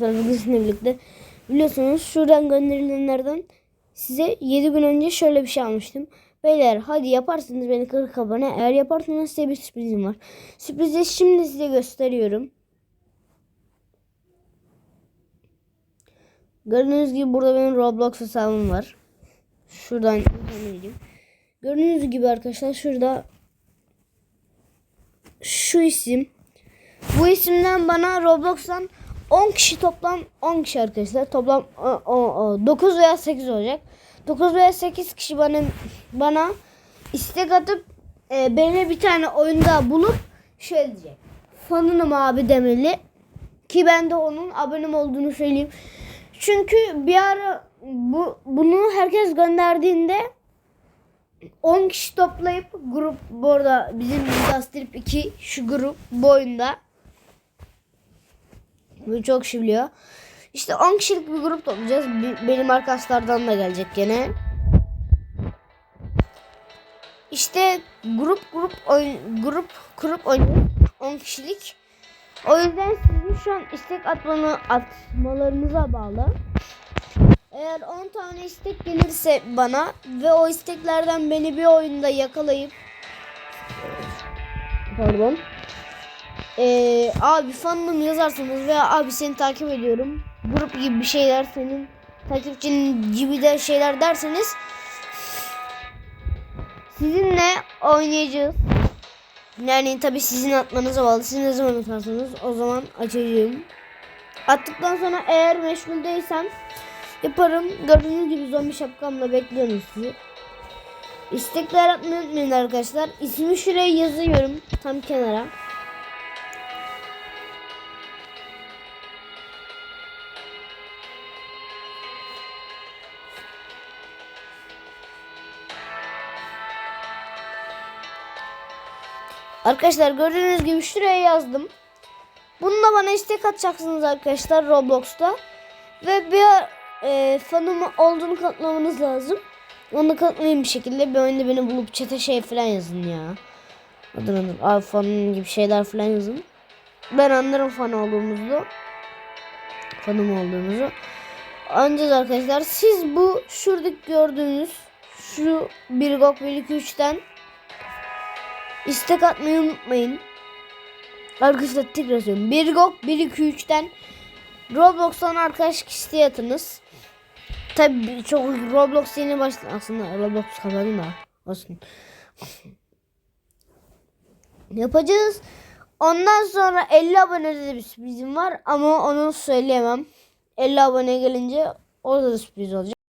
Bugün sizinle birlikte biliyorsunuz şuradan gönderilenlerden size 7 gün önce şöyle bir şey almıştım. Beyler hadi yaparsınız beni 40 abone. Eğer yaparsanız size bir sürprizim var. Sürprizi şimdi size gösteriyorum. Gördüğünüz gibi burada benim Roblox hesabım var. Şuradan internetim. Gördüğünüz gibi arkadaşlar şurada şu isim. Bu isimden bana Roblox'tan 10 kişi toplam 10 kişi arkadaşlar. Toplam 9 veya 8 olacak. 9 veya 8 kişi bana bana istek atıp e, beni bir tane oyunda bulup şöyle diyecek. Fanınım abi demeli. Ki ben de onun abonem olduğunu söyleyeyim. Çünkü bir ara bu bunu herkes gönderdiğinde 10 kişi toplayıp grup bu arada bizim Industrip 2 şu grup bu oyunda bu çok kişi biliyor. İşte 10 kişilik bir grup toplayacağız. Benim arkadaşlardan da gelecek gene. İşte grup grup oyun grup grup oynuyor 10 kişilik. O yüzden sizin şu an istek atmanı atmalarınıza bağlı. Eğer 10 tane istek gelirse bana ve o isteklerden beni bir oyunda yakalayıp pardon ee, abi fanım yazarsanız veya abi seni takip ediyorum grup gibi bir şeyler senin takipçinin gibi de şeyler derseniz sizinle oynayacağız. Yani tabi sizin atmanıza bağlı. Siz ne zaman atarsanız o zaman açacağım. Attıktan sonra eğer meşgul değilsem yaparım. Gördüğünüz gibi zombi şapkamla bekliyorum sizi. İstekler atmayı unutmayın arkadaşlar. İsmi şuraya yazıyorum. Tam kenara. Arkadaşlar gördüğünüz gibi şuraya yazdım. Bununla bana istek atacaksınız arkadaşlar Roblox'ta. Ve bir e, fanım olduğunu kanıtlamanız lazım. Onu kanıtlayın bir şekilde. Bir oyunda beni bulup çete şey falan yazın ya. Adı nedir? Abi fanım gibi şeyler falan yazın. Ben anlarım fan olduğumuzu. Fanım olduğumuzu. Ancak arkadaşlar siz bu şuradaki gördüğünüz şu 1 GOG 1 2 3'ten İstek atmayı unutmayın. Arkadaşlar tekrar söylüyorum. 1 GOG 1 2 3'ten Roblox'tan arkadaş isteği atınız. Tabi çok Roblox yeni başladı. Aslında Roblox kapadım da olsun. Yapacağız. Ondan sonra 50 abonede de bir sürprizim var ama onu söyleyemem. 50 abone gelince orada da sürpriz olacak.